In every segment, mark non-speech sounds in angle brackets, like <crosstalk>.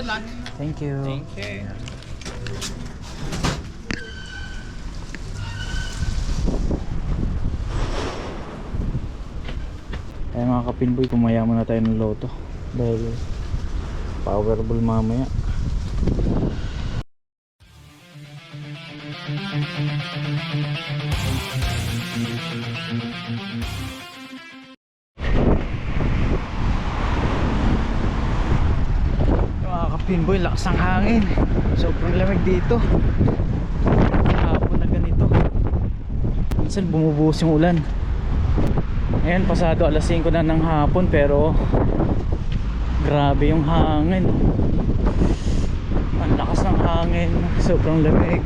Good luck. Thank you. Thank you. Kaya mga kapinboy, kumaya muna tayo ng loto. Dahil powerball mamaya. Mga kapinboy, lakas ng hangin. Sobrang lamig dito. Hapon na ganito. Minsan bumubuhos yung ulan. Ngayon pasado alas 5 na ng hapon pero grabe yung hangin. Ang lakas ng hangin, sobrang lamig.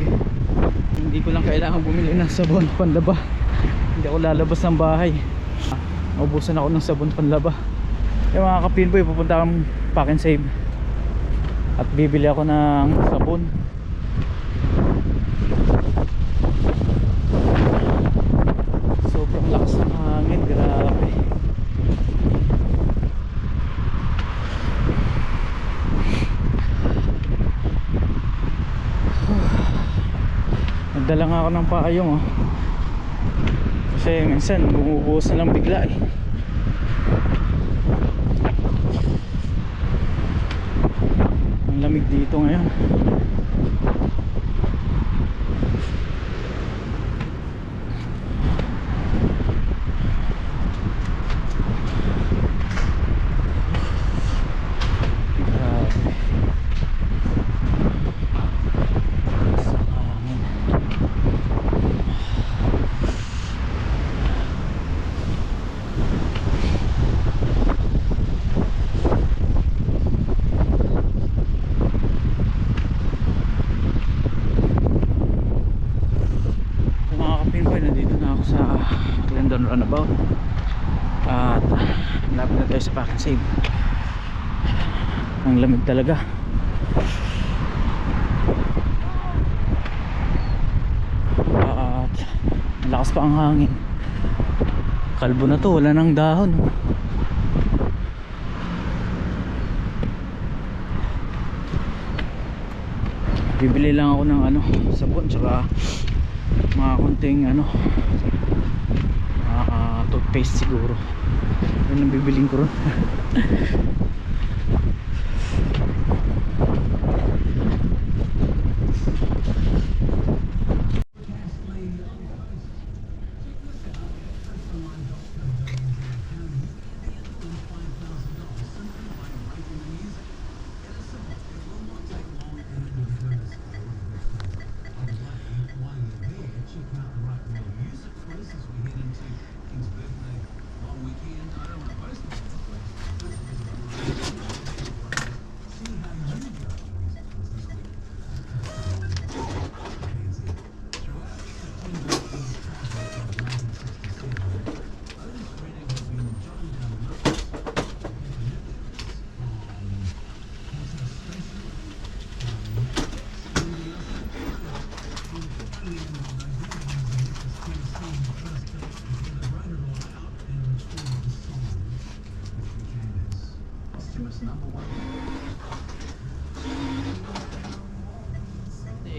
Hindi ko lang kailangan bumili ng sabon panlaba. Hindi ako lalabas ng bahay. Naubusan ako ng sabon panlaba. Yung mga kapinboy, pupunta akong pack and save. At bibili ako ng sabon. Sobrang lakas ng hangin, grabe. Nagdala nga ako ng payong oh. Kasi minsan bumubuhos na lang bigla eh. Ang lamig dito ngayon. Grabe. Lakas ng hangin. So mga kapinboy, nandito na ako sa Glendon Runabout At malapit na tayo sa Pack and Save Ang lamig talaga. At ang lakas pa ang hangin. Kalbo na to, wala nang dahon. Bibili lang ako ng ano, sabon tsaka mga konting ano toothpaste siguro. Yun ang bibiling ko ron <laughs>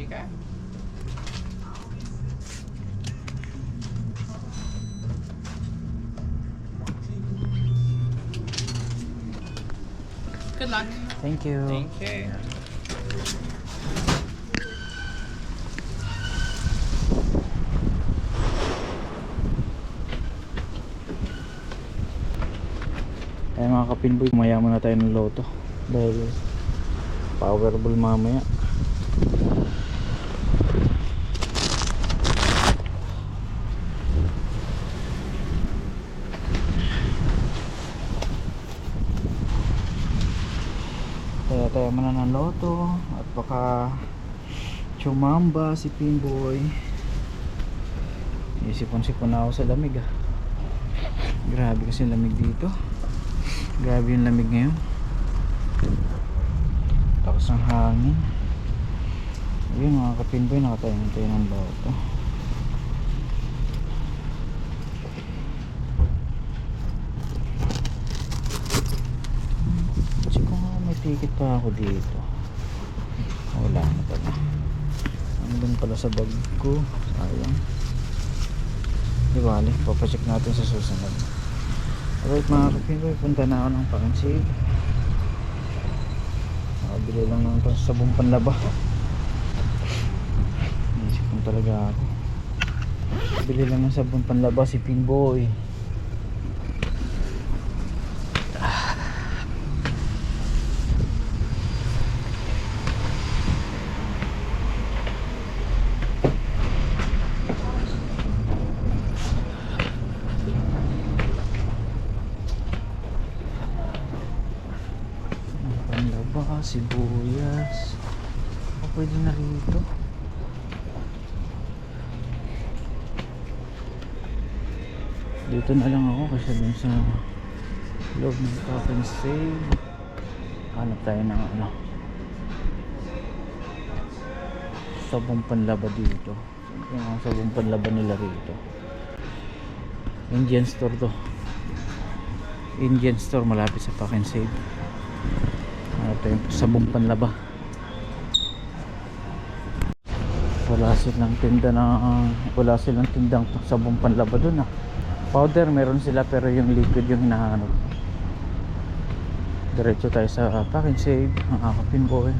you go. Good luck. thank you Thank you. Kaya mga kapinboy, kumaya muna tayo ng loto dahil powerball mamaya Kaya tayo muna ng loto at baka chumamba si Pinboy. Isipon-sipon na ako sa lamig ah. Grabe kasi lamig dito. Grabe yung lamig ngayon. Tapos ang hangin. Ayun mga kapinboy nakatayo tayo ng loto Kasi ko nga may ticket pa ako dito. Wala na pala. Andun pala sa bag ko. Sayang. Di bali, papacheck natin sa susunod. Alright mga kapinboy, punta na ako ng Pansig. Nakabili lang ng sabong panlaba. <laughs> Naisip kong talaga ako. Bili lang ng sabong panlaba si Pinboy. Panlaba, sibuyas. O pwede na rito. Dito na lang ako kasi dun sa loob ng Top and Save. Hanap tayo ng ano. Sabong panlaba dito. Mga sabong panlaba nila rito. Indian store to. Indian store malapit sa Pack and Save. Hanap tayo ng sabong panlaba. Wala silang tinda na wala silang tindang sabong panlaba dun ah. Powder meron sila pero yung liquid yung hinahanap. Diretso tayo sa Pack and Save, ang akapin boy.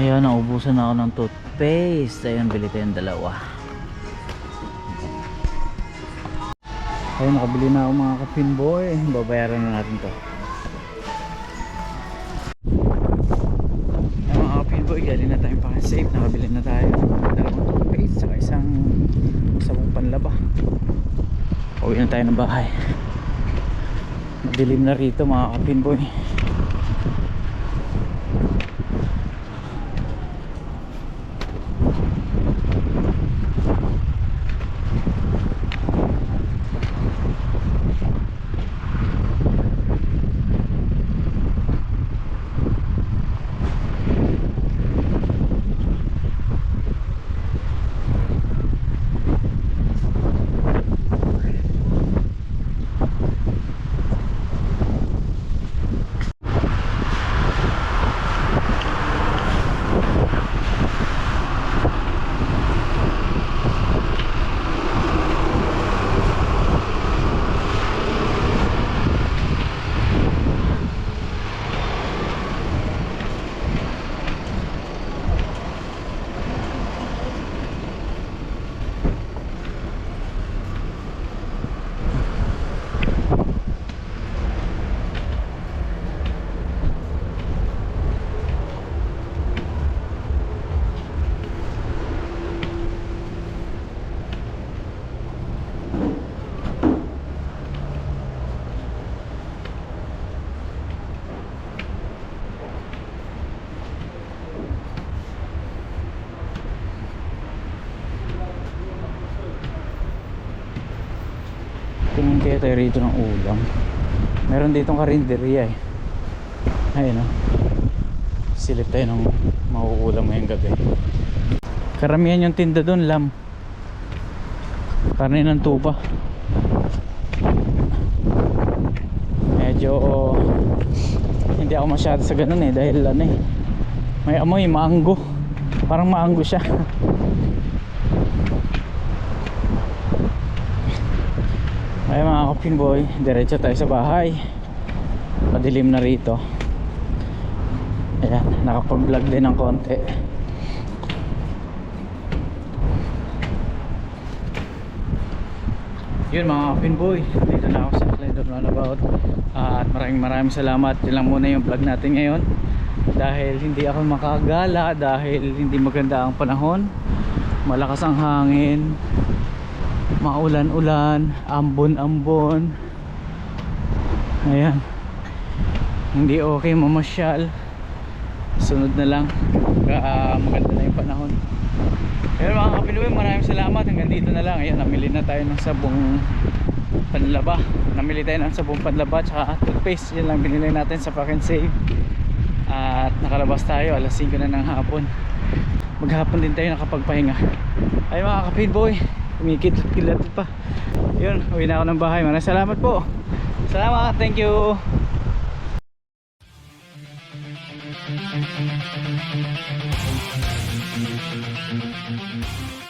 Ayan, naubusan na ako ng toothpaste. Ayan, bili tayong dalawa. Ayun, nakabili na ako mga kapin boy. Babayaran na natin to. Ayun, mga kapin boy, galing na tayong pa-safe. Nakabili na tayo ng dalawang toothpaste saka isang sabong panlaba. Uwi na tayo ng bahay. Madilim na rito mga kapin boy. Tingin kaya tayo rito ng ulam. Meron ditong karinderya eh. Ayun o. Silip tayo ng mauulam ngayong gabi. Karamihan yung tinda doon, lam. Karne ng tupa. Medyo hindi ako masyado sa ganun eh dahil ano eh. May amoy maanggo. Parang maanggo siya. <laughs> Ay mga kapin boy, diretso tayo sa bahay. Madilim na rito. Ayan, nakapag-vlog din ng konti. Yun mga pinboy, dito na ako sa Clendon Roundabout At maraming maraming salamat. Yun lang muna yung vlog natin ngayon. Dahil hindi ako makagala Dahil hindi maganda ang panahon. Malakas ang hangin Maulan-ulan Ambon-ambon Ayan Hindi okay mamasyal Sunod na lang Ka, Maganda na yung panahon pero mga kapiluwi, maraming salamat. Hanggang dito na lang. Ayan, namili na tayo ng sabong panlaba. Namili tayo ng sabong panlaba tsaka toothpaste. Yan lang binili natin sa and Save. At nakalabas tayo. Alas 5 na ng hapon. Maghapon din tayo nakapagpahinga. Ay mga kapitboy, kumikit-kilat pa. Yun, uwi na ako ng bahay. Maraming salamat po. Salamat, thank you. Thank you.